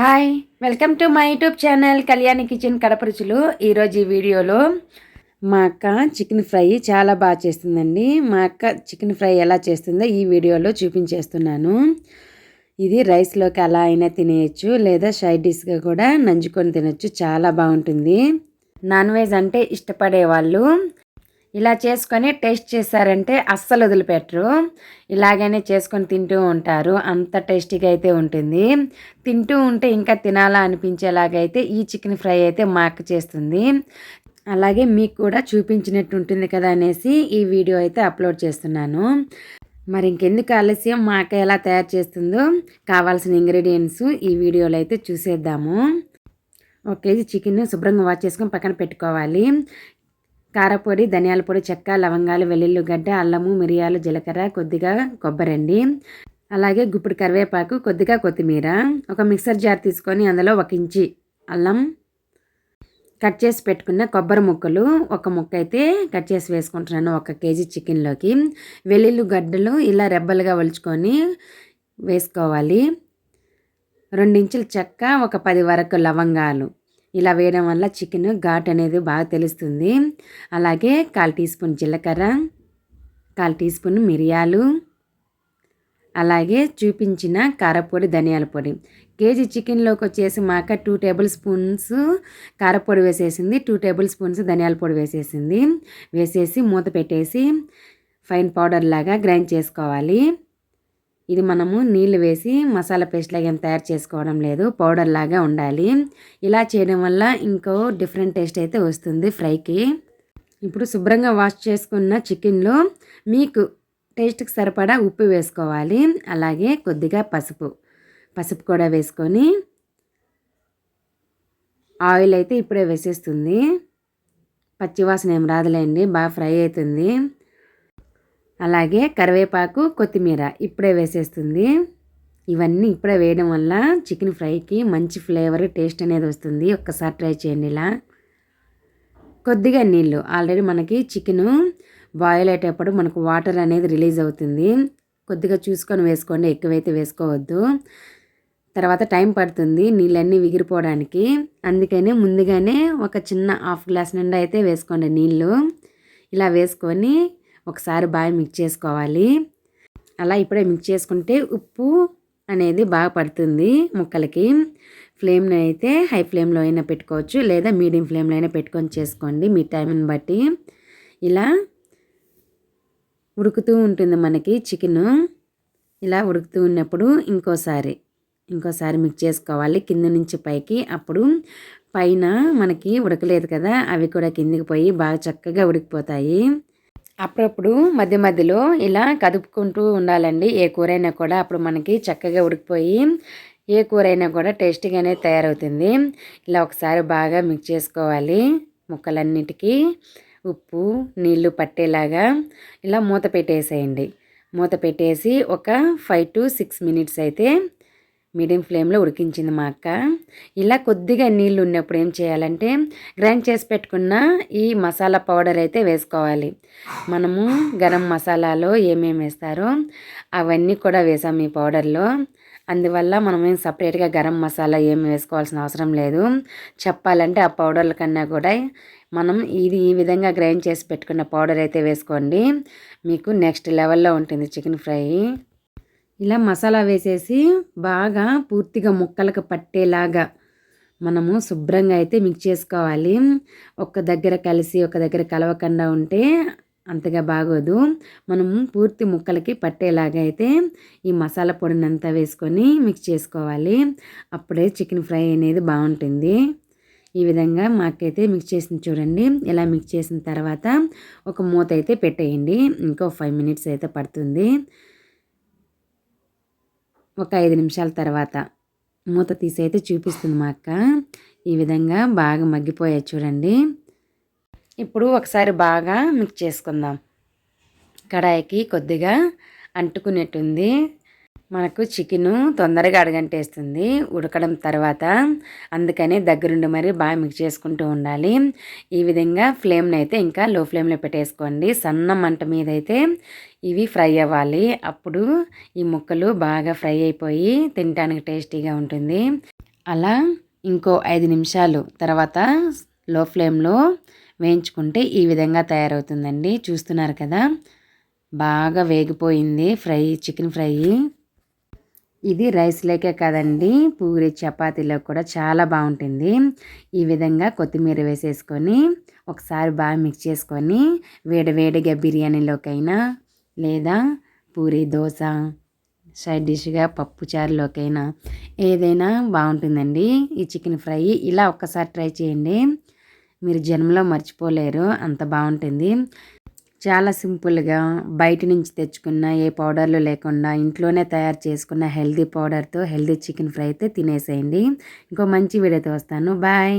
Hi welcome to my YouTube channel Kalyani kitchen Kadapa రుచులు. ఈరోజు ఈ వీడియోలో మా అక్క చికెన్ ఫ్రై చాలా బాగా చేస్తుందండి. మా అక్క చికెన్ ఫ్రై ఎలా చేస్తుందో ఈ వీడియోలో చూపించేస్తున్నాను. ఇది రైస్లోకి అలా అయినా తినేయచ్చు లేదా సైడ్ డిష్గా కూడా నంజుకొని తినచ్చు చాలా బాగుంటుంది. నాన్ వెజ్ అంటే ఇష్టపడే వాళ్ళు ఇలా చేసుకొని టేస్ట్ చేశారంటే అస్సలు వదిలిపెట్టరు. ఇలాగనే చేసుకొని తింటూ ఉంటారు. అంత టేస్టీగా అయితే ఉంటుంది. తింటూ ఉంటే ఇంకా తినాలా అనిపించేలాగైతే ఈ చికెన్ ఫ్రై అయితే మా అక్క చేస్తుంది. అలాగే మీకు కూడా చూపించినట్టు ఉంటుంది కదా అనేసి ఈ వీడియో అయితే అప్లోడ్ చేస్తున్నాను. మరి ఇంకెందుకు ఆలస్యం? మా అక్క ఎలా తయారు చేస్తుందో కావాల్సిన ఇంగ్రీడియంట్స్ ఈ వీడియోలో అయితే చూసేద్దాము. ఒక కేజీ చికెన్ శుభ్రంగా వాష్ చేసుకొని పక్కన పెట్టుకోవాలి. కారపొడి ధనియాల పొడి చెక్క లవంగాలు వెల్లుల్లి గడ్డ అల్లము మిరియాలు జీలకర్ర కొద్దిగా కొబ్బరి అండి. అలాగే గుప్పుడు కరివేపాకు కొద్దిగా కొత్తిమీర. ఒక మిక్సర్ జార్ తీసుకొని అందులో ఒక ఇంచి అల్లం కట్ చేసి పెట్టుకున్న కొబ్బరి ముక్కలు ఒక ముక్క అయితే కట్ చేసి వేసుకుంటున్నాను ఒక కేజీ చికెన్లోకి. వెల్లుల్లి గడ్డలు ఇలా రెబ్బలుగా ఒలుచుకొని వేసుకోవాలి. రెండించుల చెక్క ఒక పది వరకు లవంగాలు. ఇలా వేయడం వల్ల చికెన్ ఘాట్ అనేది బాగా తెలుస్తుంది. అలాగే కాల్ టీ స్పూన్ జీలకర్ర కాల్ టీ స్పూన్ మిరియాలు అలాగే చూపించిన కారపొడి ధనియాల పొడి. కేజీ చికెన్లోకి వచ్చేసి మాక టూ టేబుల్ స్పూన్స్ కారపొడి వేసేసింది టూ టేబుల్ స్పూన్స్ ధనియాల పొడి వేసేసింది. వేసేసి మూత పెట్టేసి ఫైన్ పౌడర్ లాగా గ్రైండ్ చేసుకోవాలి. ఇది మనము నీళ్ళు వేసి మసాలా పేస్ట్ లాగా ఏం తయారు చేసుకోవడం లేదు. పౌడర్ లాగా ఉండాలి. ఇలా చేయడం వల్ల ఇంకో డిఫరెంట్ టేస్ట్ అయితే వస్తుంది ఫ్రైకి. ఇప్పుడు శుభ్రంగా వాష్ చేసుకున్న చికెన్లో మీకు టేస్ట్కి సరిపడా ఉప్పు వేసుకోవాలి. అలాగే కొద్దిగా పసుపు. పసుపు కూడా వేసుకొని ఆయిల్ అయితే ఇప్పుడే వేసేస్తుంది. పచ్చివాసన ఏం రాదులేండి బాగా ఫ్రై అవుతుంది. అలాగే కరివేపాకు కొత్తిమీర ఇప్పుడే వేసేస్తుంది. ఇవన్నీ ఇప్పుడే వేయడం వల్ల చికెన్ ఫ్రైకి మంచి ఫ్లేవర్ టేస్ట్ అనేది వస్తుంది. ఒక్కసారి ట్రై చేయండి ఇలా. కొద్దిగా నీళ్ళు. ఆల్రెడీ మనకి చికెను బాయిల్ అయ్యేటప్పుడు మనకు వాటర్ అనేది రిలీజ్ అవుతుంది. కొద్దిగా చూసుకొని వేసుకోండి. ఎక్కువైతే వేసుకోవద్దు. తర్వాత టైం పడుతుంది నీళ్ళన్నీ విగిరిపోవడానికి. అందుకనే ముందుగానే ఒక చిన్న హాఫ్ గ్లాస్ నిండా అయితే వేసుకోండి నీళ్ళు. ఇలా వేసుకొని ఒకసారి బాగా మిక్స్ చేసుకోవాలి. అలా ఇప్పుడే మిక్స్ చేసుకుంటే ఉప్పు అనేది బాగా పడుతుంది ముక్కలకి. ఫ్లేమ్ని అయితే హై ఫ్లేమ్లో అయినా పెట్టుకోవచ్చు. లేదా మీడియం ఫ్లేమ్లో అయినా పెట్టుకొని చేసుకోండి మీ టైంని బట్టి. ఇలా ఉడుకుతూ ఉంటుంది మనకి చికెన్. ఇలా ఉడుకుతూ ఉన్నప్పుడు ఇంకోసారి ఇంకోసారి మిక్స్ చేసుకోవాలి. కింద నుంచి పైకి అప్పుడు పైన మనకి ఉడకలేదు కదా అవి కూడా కిందికి పోయి బాగా చక్కగా ఉడికిపోతాయి. అప్పుడప్పుడు మధ్య మధ్యలో ఇలా కదుపుకుంటూ ఉండాలండి. ఏ కూరైనా కూడా అప్పుడు మనకి చక్కగా ఉడికిపోయి ఏ కూరైనా కూడా టేస్టీగానే తయారవుతుంది. ఇలా ఒకసారి బాగా మిక్స్ చేసుకోవాలి. ముక్కలన్నిటికీ ఉప్పు నీళ్ళు పట్టేలాగా ఇలా మూత పెట్టేసేయండి. మూత పెట్టేసి ఒక ఫైవ్ టు సిక్స్ మినిట్స్ అయితే మీడియం ఫ్లేమ్లో ఉడికించింది మా అక్క. ఇలా కొద్దిగా నీళ్ళు ఉన్నప్పుడు ఏం చేయాలంటే గ్రైండ్ చేసి పెట్టుకున్న ఈ మసాలా పౌడర్ అయితే వేసుకోవాలి. మనము గరం మసాలాలో ఏమేమి వేస్తారో అవన్నీ కూడా వేసాం ఈ పౌడర్లో. అందువల్ల మనం ఏం సపరేట్గా గరం మసాలా ఏమి వేసుకోవాల్సిన అవసరం లేదు. చెప్పాలంటే ఆ పౌడర్ల కన్నా కూడా మనం ఇది ఈ విధంగా గ్రైండ్ చేసి పెట్టుకున్న పౌడర్ అయితే వేసుకోండి. మీకు నెక్స్ట్ లెవెల్లో ఉంటుంది చికెన్ ఫ్రై. ఇలా మసాలా వేసేసి బాగా పూర్తిగా ముక్కలకు పట్టేలాగా మనము శుభ్రంగా అయితే మిక్స్ చేసుకోవాలి. ఒక దగ్గర కలిసి ఒక దగ్గర కలవకుండా ఉంటే అంతగా బాగోదు. మనము పూర్తి ముక్కలకి పట్టేలాగా అయితే ఈ మసాలా పొడిని అంతా వేసుకొని మిక్స్ చేసుకోవాలి. అప్పుడే చికెన్ ఫ్రై అనేది బాగుంటుంది. ఈ విధంగా మాకైతే మిక్స్ చేసింది చూడండి. ఇలా మిక్స్ చేసిన తర్వాత ఒక మూత అయితే పెట్టేయండి. ఇంకో ఫైవ్ మినిట్స్ అయితే పడుతుంది. ఒక ఐదు నిమిషాల తర్వాత మూత తీసి అయితే చూపిస్తుంది మా అక్క. ఈ విధంగా బాగా మగ్గిపోయాయి చూడండి. ఇప్పుడు ఒకసారి బాగా మిక్స్ చేసుకుందాం. కడాయికి కొద్దిగా అంటుకునేట్టుంది. మనకు చికెను తొందరగా అడగంటేస్తుంది. ఉడకడం తర్వాత అందుకని దగ్గరుండి మరి బాగా మిక్స్ చేసుకుంటూ ఉండాలి. ఈ విధంగా ఫ్లేమ్ని అయితే ఇంకా లో ఫ్లేమ్లో పెట్టేసుకోండి. సన్న మంట మీద అయితే ఇవి ఫ్రై అవ్వాలి. అప్పుడు ఈ ముక్కలు బాగా ఫ్రై అయిపోయి తినడానికి టేస్టీగా ఉంటుంది. అలా ఇంకో ఐదు నిమిషాలు తర్వాత లో ఫ్లేమ్లో వేయించుకుంటే ఈ విధంగా తయారవుతుందండి. చూస్తున్నారు కదా? బాగా వేగిపోయింది ఫ్రై చికెన్ ఫ్రై. ఇది రైస్ లేకే పూరి చపాతీలో కూడా చాలా బాగుంటుంది. ఈ విధంగా కొత్తిమీర వేసేసుకొని ఒకసారి బాగా మిక్స్ చేసుకొని వేడివేడిగా బిర్యానీలోకైనా లేదా పూరి దోశ సైడ్ డిష్గా పప్పు చారులోకైనా ఏదైనా బాగుంటుందండి. ఈ చికెన్ ఫ్రై ఇలా ఒక్కసారి ట్రై చేయండి. మీరు జన్మలో మర్చిపోలేరు. అంత బాగుంటుంది. చాలా సింపుల్గా బయట నుంచి తెచ్చుకున్న ఏ పౌడర్లు లేకుండా ఇంట్లోనే తయారు చేసుకున్న హెల్దీ పౌడర్తో హెల్దీ చికెన్ ఫ్రై అయితే తినేసేయండి. ఇంకో మంచి వీడియోతో వస్తాను. బాయ్!